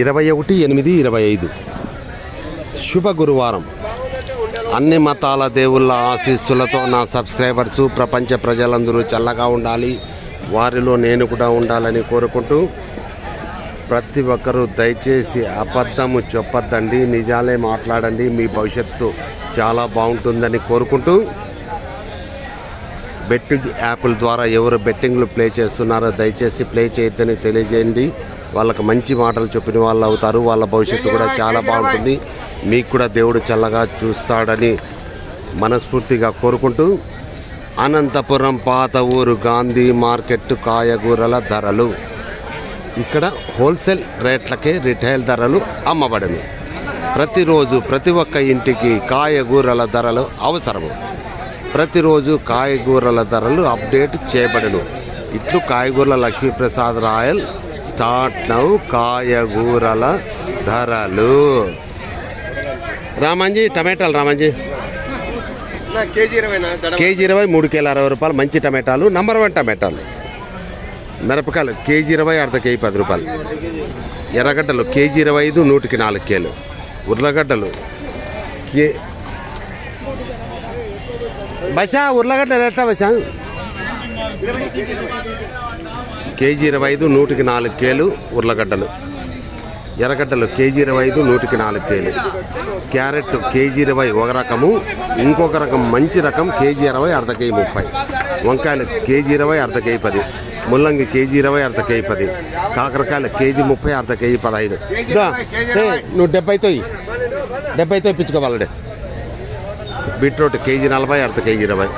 ఇరవై ఒకటి ఎనిమిది ఇరవై ఐదు. శుభ గురువారం. అన్ని మతాల దేవుళ్ళ ఆశీస్సులతో నా సబ్స్క్రైబర్సు ప్రపంచ ప్రజలందరూ చల్లగా ఉండాలి. వారిలో నేను కూడా ఉండాలని కోరుకుంటూ ప్రతి ఒక్కరూ దయచేసి అబద్ధము చెప్పొద్దండి నిజాలే మాట్లాడండి. మీ భవిష్యత్తు చాలా బాగుంటుందని కోరుకుంటూ బెట్టింగ్ యాప్ల ద్వారా ఎవరు బెట్టింగ్లు ప్లే చేస్తున్నారో దయచేసి ప్లే చేయొద్దని తెలియజేయండి. వాళ్ళకి మంచి మాటలు చెప్పిన వాళ్ళు అవుతారు వాళ్ళ భవిష్యత్తు కూడా చాలా బాగుంటుంది. మీకు కూడా దేవుడు చల్లగా చూస్తాడని మనస్ఫూర్తిగా కోరుకుంటూ అనంతపురం పాత ఊరు గాంధీ మార్కెట్ కాయగూరల ధరలు. ఇక్కడ హోల్సేల్ రేట్లకే రిటైల్ ధరలు అమ్మబడను. ప్రతిరోజు ప్రతి ఒక్క ఇంటికి కాయగూరల ధరలు అవసరము. ప్రతిరోజు కాయగూరల ధరలు అప్డేట్ చేయబడను. ఇట్లు కాయగూరల లక్ష్మీప్రసాద్ రాయల్ స్టార్ట్ నౌ కాయగూరల ధరలు. రామాంజీ టమాటాలు రామాంజీ. కేజీ ఇరవై మూడు కేల అరవై రూపాయలు మంచి టమాటాలు నంబర్ వన్ టమాటాలు. మిరపకాయలు కేజీ ఇరవై అర్ధ కేజీ పది రూపాయలు. ఎర్రగడ్డలు కేజీ ఇరవై ఐదు నూటికి నాలుగు కేలు. ఉర్లగడ్డలు కే బసా ఉర్లగడ్డలు ఎట్లా బసా? కేజీ ఇరవై ఐదు నూటికి నాలుగు కేలు ఉర్లగడ్డలు. ఎర్రగడ్డలు కేజీ ఇరవై ఐదు నూటికి నాలుగు కేలు. క్యారెట్ కేజీ ఇరవై ఒక రకము ఇంకొక రకం మంచి రకం కేజీ ఇరవై అర్ధ కేజీ ముప్పై. వంకాయలు కేజీ ఇరవై అర్ధ కేజీ పది. ముల్లంగి కేజీ ఇరవై అర్ధ కేజీ పది. కాకరకాయలు కేజీ ముప్పై అర్ధ కేజీ పదహైదు. నువ్వు డెబ్బైతో డెబ్బైతో ఇప్పించుకోవాలండి బీట్రూట్ కేజీ నలభై అర్ధ కేజీ ఇరవై.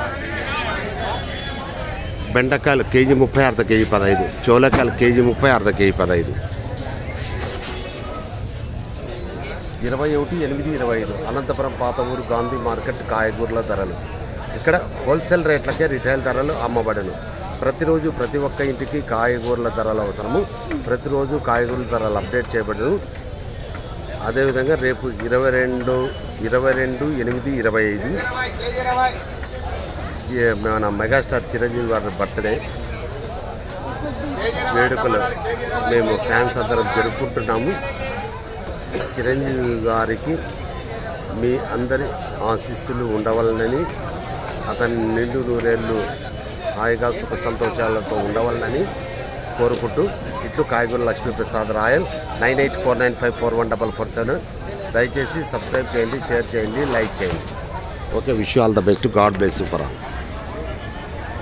బెండకాయలు కేజీ ముప్పై అర్ధ కేజీ పదహైదు. చోలకాయలు కేజీ ముప్పై అర్ధ కేజీ పదహైదు. ఇరవై ఒకటి ఎనిమిది ఇరవై ఐదు. అనంతపురం పాత ఊరు గాంధీ మార్కెట్ కాయగూరల ధరలు. ఇక్కడ హోల్సేల్ రేట్లకే రిటైల్ ధరలు అమ్మబడను. ప్రతిరోజు ప్రతి ఒక్క ఇంటికి కాయగూరల ధరలు అవసరము. ప్రతిరోజు కాయగూరల ధరలు అప్డేట్ చేయబడను. అదేవిధంగా రేపు ఇరవై రెండు ఇరవై రెండు ఎనిమిది ఇరవై ఐదు. మన మెగాస్టార్ చిరంజీవి గారి బర్త్డే. వేడుకలు మేము ఫ్యాన్స్ అందరం జరుపుకుంటున్నాము. చిరంజీవి గారికి మీ అందరి ఆశీస్సులు ఉండవలనని అతని నిండు నూరేళ్ళు హాయిగా సుఖ సంతోషాలతో ఉండవలనని కోరుకుంటూ ఇట్లు Kayagura Lakshmi Prasad Rayal nine eight four nine five four one double four seven. దయచేసి సబ్స్క్రైబ్ చేయండి షేర్ చేయండి లైక్ చేయండి. Okay wish all the best. God bless super all.